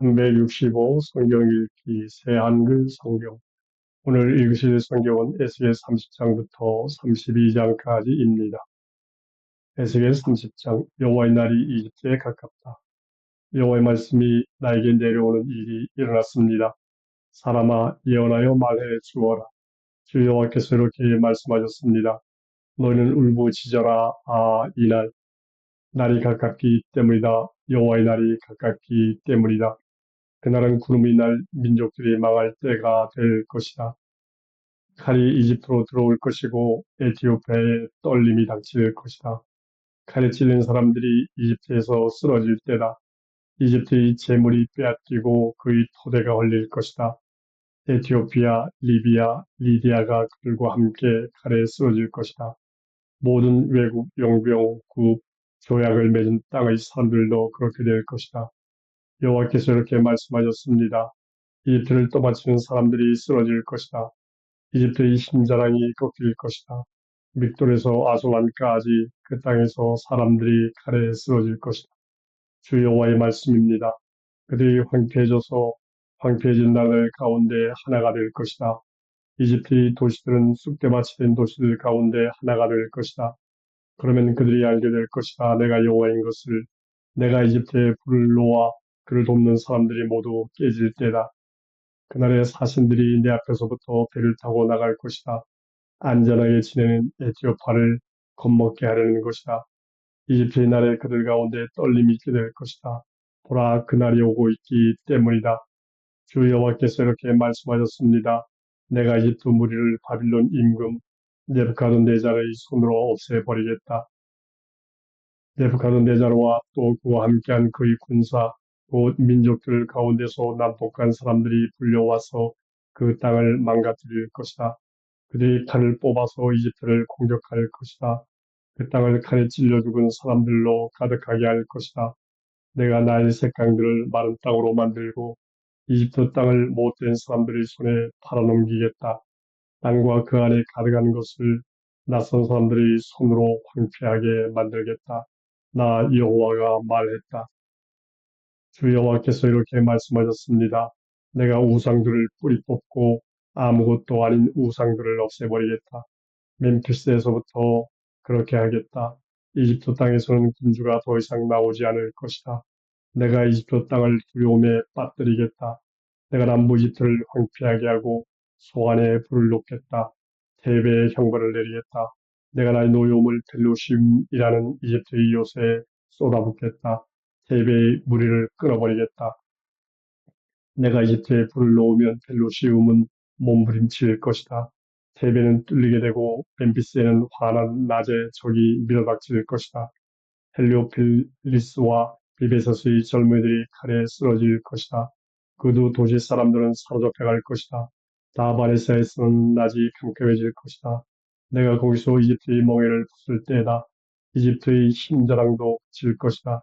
365 성경 읽기 새 한글 성경 오늘 읽으실 성경은 에스겔 30장부터 32장까지입니다. 에스겔 30장 여호와의 날이 이집트에 가깝다. 여호와의 말씀이 나에게 내려오는 일이 일어났습니다. 사람아 예언하여 말해 주어라. 주 여호와께서 이렇게 말씀하셨습니다. 너희는 울부짖어라 아 이날 날이 가깝기 때문이다. 여호와의 날이 가깝기 때문이다. 그날은 구름이 날 민족들이 망할 때가 될 것이다. 칼이 이집트로 들어올 것이고 에티오피아에 떨림이 닥칠 것이다. 칼에 찔린 사람들이 이집트에서 쓰러질 때다. 이집트의 재물이 빼앗기고 그의 토대가 헐릴 것이다. 에티오피아, 리비아, 리디아가 그들과 함께 칼에 쓰러질 것이다. 모든 외국 용병, 국, 조약을 맺은 땅의 사람들도 그렇게 될 것이다. 여호와께서 이렇게 말씀하셨습니다. 이집트를 떠받치는 사람들이 쓰러질 것이다. 이집트의 힘자랑이 꺾일 것이다. 믹돌에서 아솔란까지 그 땅에서 사람들이 칼에 쓰러질 것이다. 주 여호와의 말씀입니다. 그들이 황폐해져서 황폐해진 나라의 가운데 하나가 될 것이다. 이집트의 도시들은 쑥대밭이 된 도시들 가운데 하나가 될 것이다. 그러면 그들이 알게 될 것이다. 내가 여호와인 것을 내가 이집트에 불을 놓아 그를 돕는 사람들이 모두 깨질 때다. 그날의 사신들이 내 앞에서부터 배를 타고 나갈 것이다. 안전하게 지내는 에티오파를 겁먹게 하려는 것이다. 이집트의 날에 그들 가운데 떨림이 있게 될 것이다. 보라 그날이 오고 있기 때문이다. 주 여호와께서 이렇게 말씀하셨습니다. 내가 이집트 무리를 바빌론 임금 네부카돈네자의 손으로 없애버리겠다. 네부카돈네자와 또 그와 함께한 그의 군사 곧 민족들 가운데서 난폭한 사람들이 불려와서 그 땅을 망가뜨릴 것이다. 그들이 칼을 뽑아서 이집트를 공격할 것이다. 그 땅을 칼에 찔려 죽은 사람들로 가득하게 할 것이다. 내가 나의 색강들을 마른 땅으로 만들고 이집트 땅을 못된 사람들의 손에 팔아넘기겠다. 땅과 그 안에 가득한 것을 낯선 사람들이 손으로 황폐하게 만들겠다. 나 여호와가 말했다. 주 여호와께서 이렇게 말씀하셨습니다. 내가 우상들을 뿌리 뽑고 아무것도 아닌 우상들을 없애버리겠다. 멤피스에서부터 그렇게 하겠다. 이집트 땅에서는 군주가 더 이상 나오지 않을 것이다. 내가 이집트 땅을 두려움에 빠뜨리겠다. 내가 남부 이집트를 황폐하게 하고 소안에 불을 놓겠다. 대배의 형벌을 내리겠다. 내가 나의 노여움을 델루심이라는 이집트의 요새에 쏟아붓겠다. 대배의 무리를 끊어버리겠다. 내가 이집트에 불을 놓으면 벨로시움은 몸부림칠 것이다. 대배는 뚫리게 되고 멤피스에는 환한 낮에 적이 밀어닥칠 것이다. 헬리오필리스와 비베서스의 젊은이들이 칼에 쓰러질 것이다. 그도 도시 사람들은 사로잡혀갈 것이다. 다바네사에서는 낮이 캄캄해질 것이다. 내가 거기서 이집트의 멍에를 부술 때에다. 이집트의 힘자랑도 질 것이다.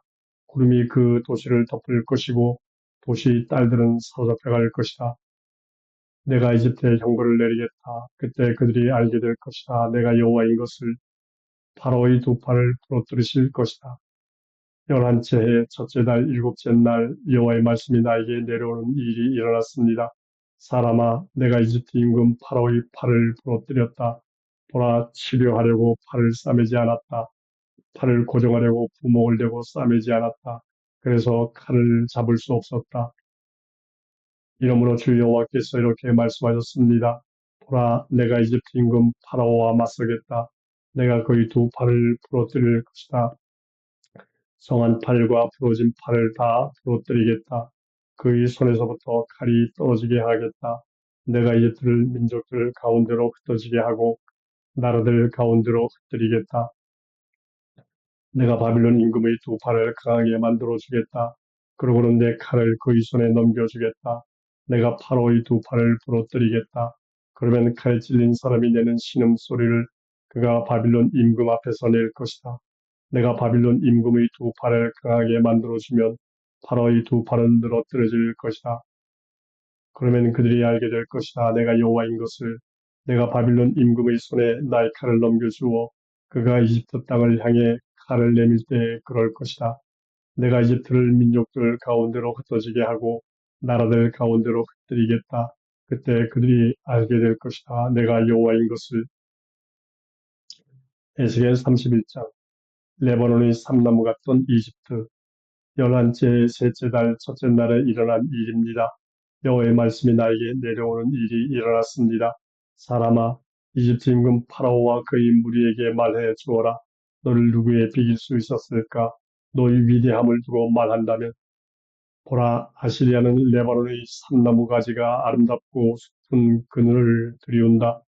구름이 그 도시를 덮을 것이고 도시 딸들은 사로잡혀갈 것이다. 내가 이집트에 경고를 내리겠다. 그때 그들이 알게 될 것이다. 내가 여호와인 것을 바로의 두 팔을 부러뜨리실 것이다. 열한째 해 첫째 달 일곱째 날 여호와의 말씀이 나에게 내려오는 일이 일어났습니다. 사람아, 내가 이집트 임금 파로의 팔을 부러뜨렸다. 보라, 치료하려고 팔을 싸매지 않았다. 팔을 고정하려고 부목을 대고 싸매지 않았다. 그래서 칼을 잡을 수 없었다. 이러므로 주 여호와께서 이렇게 말씀하셨습니다. 보라, 내가 이집트 임금 파라오와 맞서겠다. 내가 그의 두 팔을 부러뜨릴 것이다. 성한 팔과 부러진 팔을 다 부러뜨리겠다. 그의 손에서부터 칼이 떨어지게 하겠다. 내가 이집트를 민족들 가운데로 흩어지게 하고 나라들 가운데로 흩뜨리겠다. 내가 바빌론 임금의 두 팔을 강하게 만들어 주겠다. 그러고는 내 칼을 그의 손에 넘겨주겠다. 내가 파로의 두 팔을 부러뜨리겠다. 그러면 칼에 찔린 사람이 내는 신음 소리를 그가 바빌론 임금 앞에서 낼 것이다. 내가 바빌론 임금의 두 팔을 강하게 만들어주면 파로의 두 팔은 늘어뜨려질 것이다. 그러면 그들이 알게 될 것이다. 내가 여호와인 것을 내가 바빌론 임금의 손에 나의 칼을 넘겨주어 그가 이집트 땅을 향해 칼을 내밀 때 그럴 것이다. 내가 이집트를 민족들 가운데로 흩어지게 하고 나라들 가운데로 흩뜨리겠다. 그때 그들이 알게 될 것이다. 내가 여호와인 것을. 에스겔 31장 레바논의 삼나무 같던 이집트 열한째 셋째 달 첫째 날에 일어난 일입니다. 여호와의 말씀이 나에게 내려오는 일이 일어났습니다. 사람아 이집트 임금 파라오와 그의 무리에게 말해 주어라. 너를 누구에 비길 수 있었을까? 너의 위대함을 두고 말한다면 보라 아시리아는 레바논의 삼나무 가지가 아름답고 숲은 그늘을 들이운다.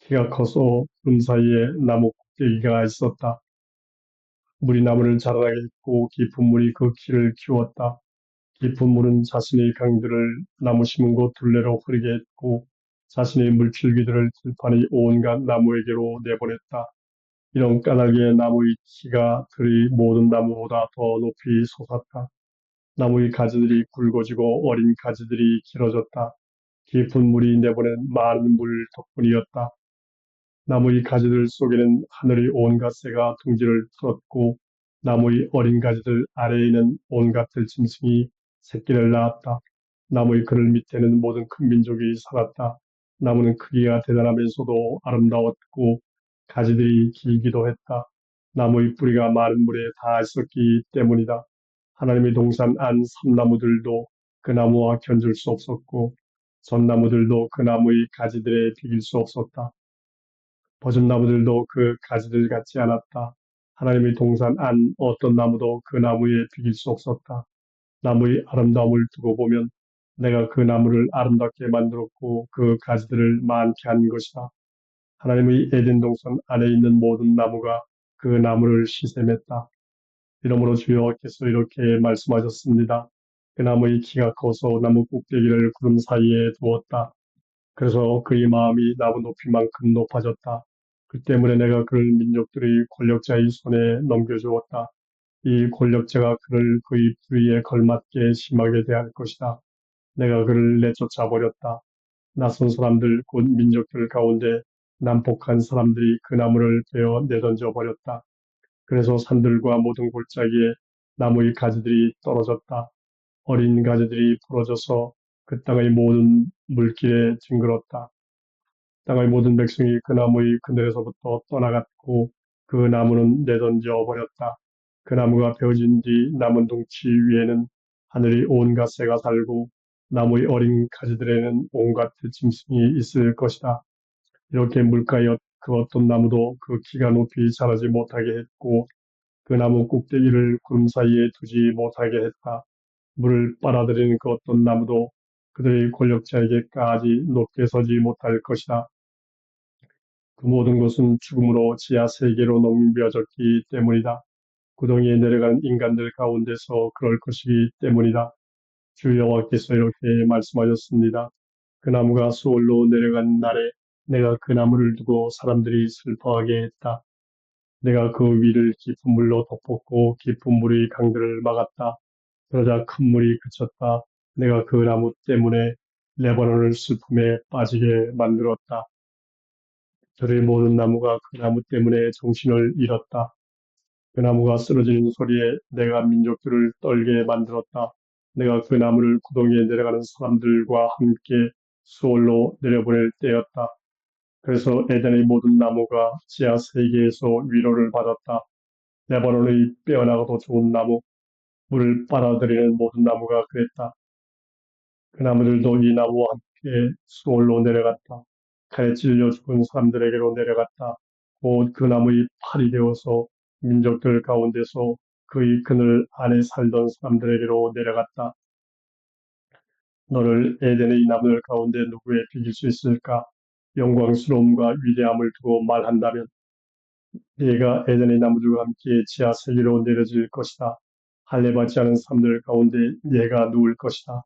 키가 커서 금 사이에 나무 꼭대기가 있었다. 물이 나무를 자라나게 했고 깊은 물이 그 키를 키웠다. 깊은 물은 자신의 강들을 나무 심은 곳 둘레로 흐르게 했고 자신의 물줄기들을 들판의 온갖 나무에게로 내보냈다. 이런 까닭에 나무의 키가 들의 모든 나무보다 더 높이 솟았다. 나무의 가지들이 굵어지고 어린 가지들이 길어졌다. 깊은 물이 내보낸 많은 물 덕분이었다. 나무의 가지들 속에는 하늘의 온갖 새가 둥지를 풀었고 나무의 어린 가지들 아래에는 온갖 들짐승이 새끼를 낳았다. 나무의 그늘 밑에는 모든 큰 민족이 살았다. 나무는 크기가 대단하면서도 아름다웠고 가지들이 길기도 했다. 나무의 뿌리가 마른 물에 닿아 있었기 때문이다. 하나님의 동산 안 삼나무들도 그 나무와 견줄 수 없었고 전나무들도 그 나무의 가지들에 비길 수 없었다. 버섯나무들도 그 가지들 같지 않았다. 하나님의 동산 안 어떤 나무도 그 나무에 비길 수 없었다. 나무의 아름다움을 두고 보면 내가 그 나무를 아름답게 만들었고 그 가지들을 많게 한 것이다. 하나님의 에덴 동산 안에 있는 모든 나무가 그 나무를 시샘했다. 이러므로 주여께서 이렇게 말씀하셨습니다. 그 나무의 키가 커서 나무 꼭대기를 구름 사이에 두었다. 그래서 그의 마음이 나무 높이만큼 높아졌다. 그 때문에 내가 그를 민족들의 권력자의 손에 넘겨주었다. 이 권력자가 그를 그의 부위에 걸맞게 심하게 대할 것이다. 내가 그를 내쫓아 버렸다. 낯선 사람들 곧 민족들 가운데 난폭한 사람들이 그 나무를 베어 내던져 버렸다. 그래서 산들과 모든 골짜기에 나무의 가지들이 떨어졌다. 어린 가지들이 부러져서 그 땅의 모든 물길에 징그렀다. 땅의 모든 백성이 그 나무의 그늘에서부터 떠나갔고 그 나무는 내던져 버렸다. 그 나무가 베어진 뒤 남은 동치 위에는 하늘이 온갖 새가 살고 나무의 어린 가지들에는 온갖 들짐승이 있을 것이다. 이렇게 물가에 그 어떤 나무도 그 키가 높이 자라지 못하게 했고 그 나무 꼭대기를 구름 사이에 두지 못하게 했다. 물을 빨아들이는 그 어떤 나무도 그들의 권력자에게까지 높게 서지 못할 것이다. 그 모든 것은 죽음으로 지하 세계로 넘겨졌기 때문이다. 구덩이에 내려간 인간들 가운데서 그럴 것이기 때문이다. 주 여호와께서 이렇게 말씀하셨습니다. 그 나무가 수월로 내려간 날에 내가 그 나무를 두고 사람들이 슬퍼하게 했다. 내가 그 위를 깊은 물로 덮었고 깊은 물이 강들을 막았다. 그러자 큰 물이 그쳤다. 내가 그 나무 때문에 레바논을 슬픔에 빠지게 만들었다. 들의 모든 나무가 그 나무 때문에 정신을 잃었다. 그 나무가 쓰러지는 소리에 내가 민족들을 떨게 만들었다. 내가 그 나무를 구덩이에 내려가는 사람들과 함께 수월로 내려보낼 때였다. 그래서 에덴의 모든 나무가 지하 세계에서 위로를 받았다. 레바논의 빼어나가도 좋은 나무, 물을 빨아들이는 모든 나무가 그랬다. 그 나무들도 이 나무와 함께 수월로 내려갔다. 칼에 찔려 죽은 사람들에게로 내려갔다. 곧 그 나무의 팔이 되어서 민족들 가운데서 그의 그늘 안에 살던 사람들에게로 내려갔다. 너를 에덴의 나무들 가운데 누구에 비길 수 있을까? 영광스러움과 위대함을 두고 말한다면 네가 에덴의 나무들과 함께 지하 세계로 내려질 것이다. 할례 받지 않은 사람들 가운데 네가 누울 것이다.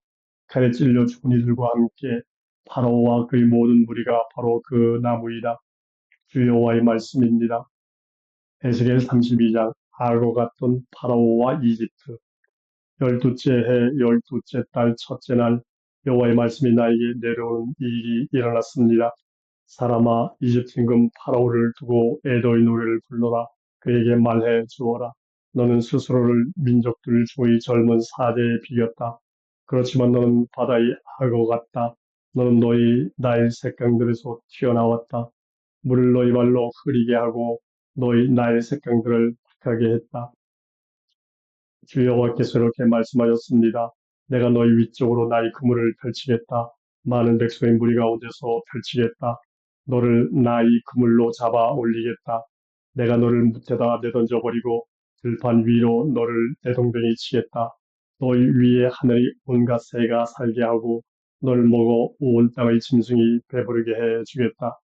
칼에 찔려 죽은 이들과 함께 파로와 그의 모든 무리가 바로 그 나무이다. 주 여호와의 말씀입니다. 에스겔 32장 알고 갔던 파라오와 이집트 열두째 해 열두째 달 첫째 날 여호와의 말씀이 나에게 내려오는 일이 일어났습니다. 사람아 이집트 임금 파라오를 두고 에도의 노래를 불러라 그에게 말해 주어라 너는 스스로를 민족들 중의 젊은 사제에 비겼다. 그렇지만 너는 바다의 악어 같다. 너는 너희 나일 색강들에서 튀어나왔다. 물을 너희 발로 흐리게 하고 너희 나일 색강들을 탁하게 했다. 주 여호와께서 이렇게 말씀하셨습니다. 내가 너희 위쪽으로 나의 그물을 펼치겠다. 많은 백성의 무리 가운데서 펼치겠다. 너를 나의 그물로 잡아 올리겠다. 내가 너를 무태다 내던져 버리고 들판 위로 너를 내동댕이 치겠다. 너희 위에 하늘의 온갖 새가 살게 하고 너를 먹어 온 땅의 짐승이 배부르게 해 주겠다.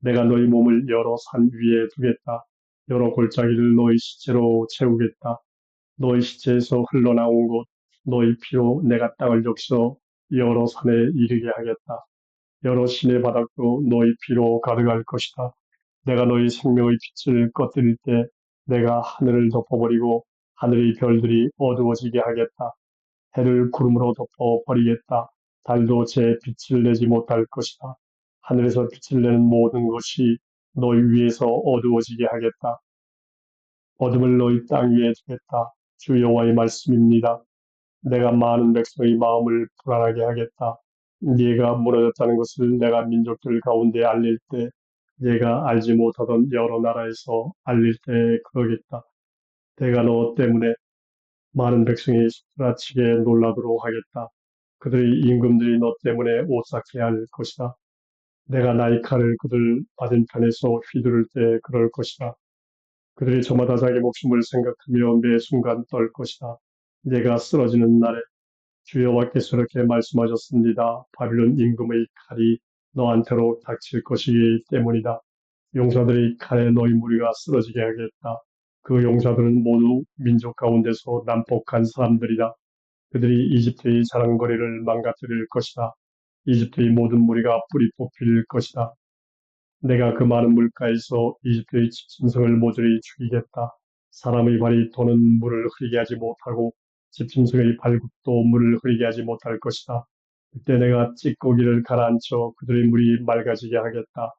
내가 너희 몸을 여러 산 위에 두겠다. 여러 골짜기를 너희 시체로 채우겠다. 너희 시체에서 흘러나온 곳, 너희 피로 내가 땅을 적셔 여러 산에 이르게 하겠다. 여러 시내 바닥도 너희 피로 가득할 것이다. 내가 너희 생명의 빛을 꺼뜨릴 때 내가 하늘을 덮어버리고 하늘의 별들이 어두워지게 하겠다. 해를 구름으로 덮어버리겠다. 달도 제 빛을 내지 못할 것이다. 하늘에서 빛을 내는 모든 것이 너희 위에서 어두워지게 하겠다. 어둠을 너희 땅 위에 두겠다. 주 여호와의 말씀입니다. 내가 많은 백성의 마음을 불안하게 하겠다. 네가 무너졌다는 것을 내가 민족들 가운데 알릴 때 네가 알지 못하던 여러 나라에서 알릴 때 그러겠다. 내가 너 때문에 많은 백성이 수라치게 놀라도록 하겠다. 그들의 임금들이 너 때문에 오싹해 할 것이다. 내가 나의 칼을 그들 맞은편에서 휘두를 때 그럴 것이다. 그들이 저마다 자기 목숨을 생각하며 매 순간 떨 것이다. 내가 쓰러지는 날에 주 여호와께서 이렇게 말씀하셨습니다. 바빌론 임금의 칼이 너한테로 닥칠 것이기 때문이다. 용사들이 칼에 너희 무리가 쓰러지게 하겠다. 그 용사들은 모두 민족 가운데서 난폭한 사람들이다. 그들이 이집트의 자랑거리를 망가뜨릴 것이다. 이집트의 모든 무리가 뿌리 뽑힐 것이다. 내가 그 많은 물가에서 이집트의 집짐승을 모조리 죽이겠다. 사람의 발이 도는 물을 흐리게 하지 못하고 집짐승의 발굽도 물을 흐리게 하지 못할 것이다. 그때 내가 찌꺼기를 가라앉혀 그들의 물이 맑아지게 하겠다.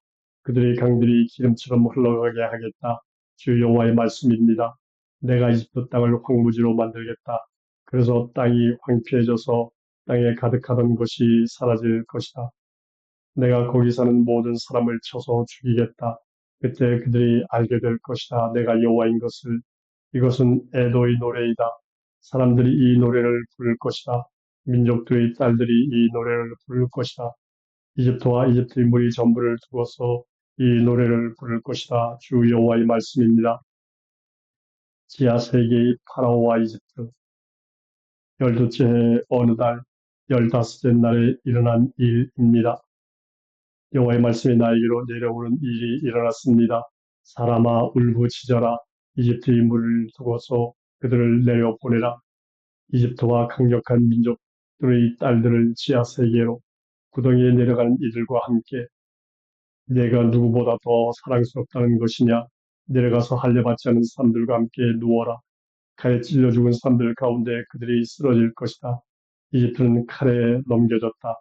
그들의 강들이 기름처럼 흘러가게 하겠다. 주 여호와의 말씀입니다. 내가 이집트 땅을 황무지로 만들겠다. 그래서 땅이 황폐해져서 땅에 가득하던 것이 사라질 것이다. 내가 거기 사는 모든 사람을 쳐서 죽이겠다. 그때 그들이 알게 될 것이다. 내가 여호와인 것을. 이것은 에도의 노래이다. 사람들이 이 노래를 부를 것이다. 민족들의 딸들이 이 노래를 부를 것이다. 이집트와 이집트의 무리 전부를 두고서 이 노래를 부를 것이다. 주 여호와의 말씀입니다. 지하 세계의 파라오와 이집트 열두째 해 어느 달 열다섯째 날에 일어난 일입니다. 여호와의 말씀이 나에게로 내려오는 일이 일어났습니다. 사람아 울부짖어라 이집트의 물을 두고서 그들을 내려보내라. 이집트와 강력한 민족들의 딸들을 지하 세계로 구덩이에 내려가는 이들과 함께 내가 누구보다 더 사랑스럽다는 것이냐 내려가서 할례받지 않은 사람들과 함께 누워라. 칼에 찔려 죽은 사람들 가운데 그들이 쓰러질 것이다. 이집트는 칼에 넘겨졌다.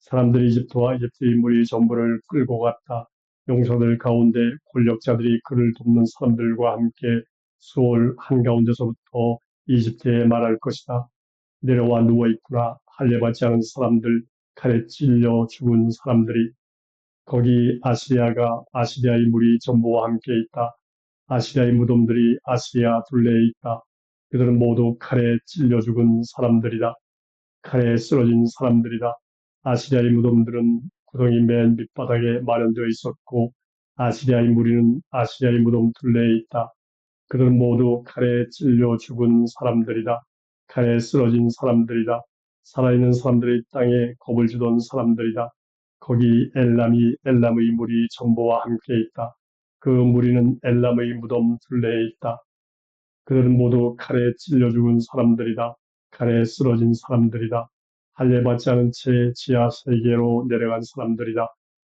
사람들이 이집트와 이집트의 무리 전부를 끌고 갔다. 용사들 가운데 권력자들이 그를 돕는 사람들과 함께 수월 한가운데서부터 이집트에 말할 것이다. 내려와 누워있구나. 할례받지 않은 사람들, 칼에 찔려 죽은 사람들이 거기 아시리아가 아시리아의 무리 전부와 함께 있다. 아시리아의 무덤들이 아시리아 둘레에 있다. 그들은 모두 칼에 찔려 죽은 사람들이다. 칼에 쓰러진 사람들이다. 아시리아의 무덤들은 구덩이 맨 밑바닥에 마련되어 있었고 아시리아의 무리는 아시리아의 무덤 둘레에 있다. 그들은 모두 칼에 찔려 죽은 사람들이다. 칼에 쓰러진 사람들이다. 살아있는 사람들이 땅에 겁을 주던 사람들이다. 거기 엘람이 엘람의 무리 전부와 함께 있다. 그 무리는 엘람의 무덤 둘레에 있다. 그들은 모두 칼에 찔려 죽은 사람들이다. 칼에 쓰러진 사람들이다. 할례받지 않은 채 지하 세계로 내려간 사람들이다.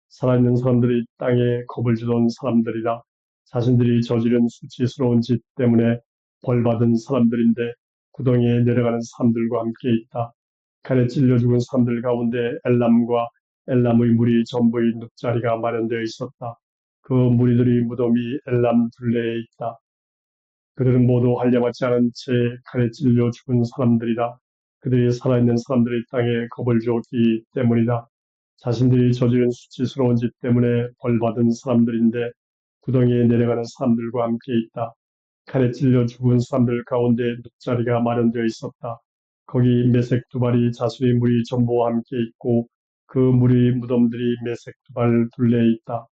살아있는 사람들이 땅에 겁을 주던 사람들이다. 자신들이 저지른 수치스러운 짓 때문에 벌받은 사람들인데 구덩이에 내려가는 사람들과 함께 있다. 칼에 찔려 죽은 사람들 가운데 엘람과 엘람의 무리 전부의 눕자리가 마련되어 있었다. 그 무리들의 무덤이 엘람 둘레에 있다. 그들은 모두 할례받지 않은 채 칼에 찔려 죽은 사람들이다. 그들이 살아있는 사람들의 땅에 겁을 주었기 때문이다. 자신들이 저지른 수치스러운 짓 때문에 벌받은 사람들인데 구덩이에 내려가는 사람들과 함께 있다. 칼에 찔려 죽은 사람들 가운데 눕자리가 마련되어 있었다. 거기 매색 두 발이 자수의 물이 전부와 함께 있고 그 물의 무덤들이 매색 두 발 둘레에 있다.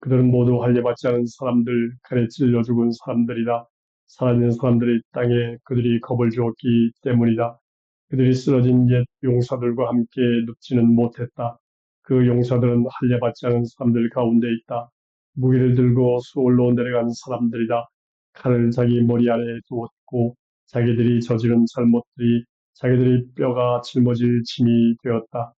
그들은 모두 할례받지 않은 사람들, 칼에 찔려 죽은 사람들이다. 살아있는 사람들의 땅에 그들이 겁을 주었기 때문이다. 그들이 쓰러진 옛 용사들과 함께 눕지는 못했다. 그 용사들은 할례받지 않은 사람들 가운데 있다. 무기를 들고 수월로 내려간 사람들이다. 칼을 자기 머리 아래 두었고 자기들이 저지른 잘못들이 자기들의 뼈가 짊어질 짐이 되었다.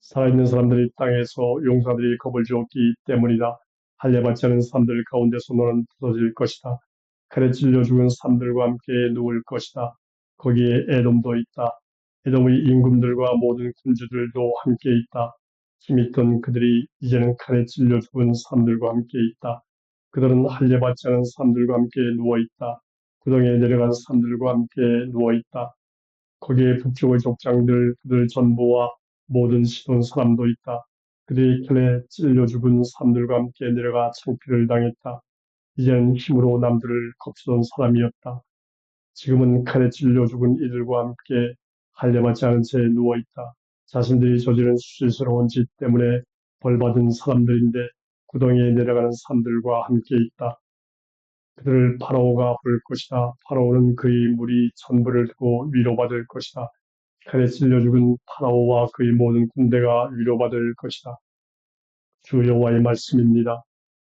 살아있는 사람들의 땅에서 용사들이 겁을 주었기 때문이다. 할례받지 않은 사람들 가운데서 너는 부서질 것이다. 칼에 찔려 죽은 사람들과 함께 누울 것이다. 거기에 에돔도 있다. 에돔의 임금들과 모든 군주들도 함께 있다. 힘있던 그들이 이제는 칼에 찔려 죽은 사람들과 함께 있다. 그들은 할례받지 않은 사람들과 함께 누워 있다. 구덩이에 내려간 사람들과 함께 누워 있다. 거기에 북쪽의 족장들 그들 전부와 모든 시돈 사람도 있다. 그들이 칼에 찔려 죽은 사람들과 함께 내려가 창피를 당했다. 이제는 힘으로 남들을 겁주던 사람이었다. 지금은 칼에 찔려 죽은 이들과 함께 할례받지 않은 채 누워 있다. 자신들이 저지른 수치스러운 짓 때문에 벌받은 사람들인데 구덩이에 내려가는 사람들과 함께 있다. 그들을 파라오가 부를 것이다. 파라오는 그의 무리 전부를 두고 위로받을 것이다. 칼에 찔려 죽은 파라오와 그의 모든 군대가 위로받을 것이다. 주 여호와의 말씀입니다.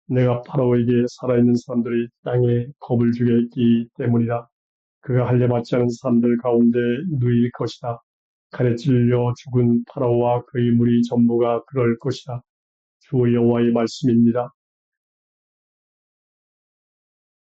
내가 파라오에게 살아있는 사람들의 땅에 겁을 주게 했기 때문이다. 그가 할례 받지 않은 사람들 가운데 누일 것이다. 찔려 죽은 파라오와 그의 무리 전부가 그럴 것이다. 주 여호와의 말씀입니다.